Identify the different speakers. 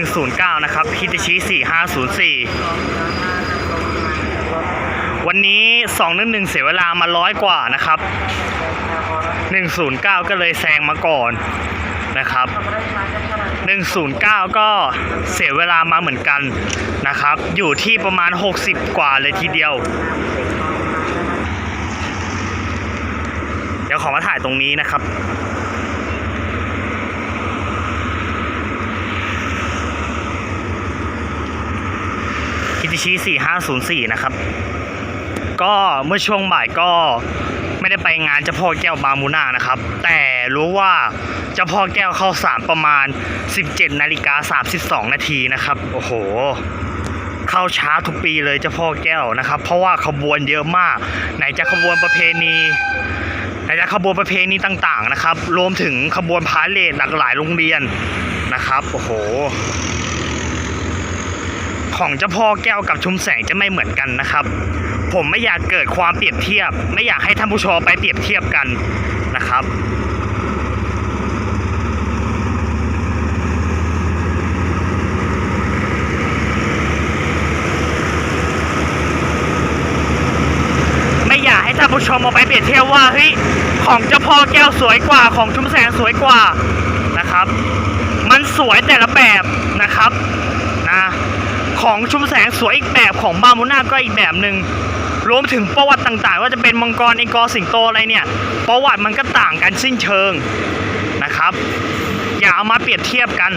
Speaker 1: 109 นะครับฮิตาชิ4504 วันนี้ 211 เสียเวลามาร้อยกว่านะครับ 109 ก็เลยแซงมาก่อนนะครับ 109 ก็เสียเวลามาเหมือนกันนะครับ อยู่ที่ประมาณ 60 กว่าเลยทีเดียว เดี๋ยวขอมาถ่ายตรงนี้นะครับ คิติชิ4504 นะครับ ก็เมื่อช่วงบ่ายก็ไม่ได้ไปงานเจ้าพ่อแก้วบามูนานะครับ แต่รู้ว่าเจ้าพ่อแก้วเข้าสารประมาณ 17นาฬิกา32 นาทีนะครับ โอ้โห เข้าช้าทุกปีเลยเจ้าพ่อแก้วนะครับ เพราะว่าขบวนเยอะมาก ไหนจะขบวนประเพณีไหนจะขบวนประเพณีต่างๆนะครับ รวมถึงขบวนพาเหรดหลากหลายโรงเรียนนะครับ โอ้โห ของเจ้าพ่อแก้วกับชุมแสงจะไม่เหมือนกันนะครับ ผมไม่อยากเกิดความเปรียบเทียบ ไม่อยากให้ท่านผู้ชมไปเปรียบเทียบกันนะครับไม่อยากให้ท่านผู้ชมเอาไปเปรียบเทียบว่าเฮ้ยของเจ้าพ่อแก้วสวยกว่าของชุมแสงสวยกว่านะครับ มันสวยแต่ละแบบนะครับ ของชุมแสงสวยอีกแบบของบามูน่าก็อีกแบบหนึ่งรวมถึงประวัติต่างๆ ว่าจะเป็นมังกรเอกอสิงโตอะไรเนี่ยประวัติมันก็ต่างกันสิ้นเชิงนะครับ อย่าเอามาเปรียบเทียบกัน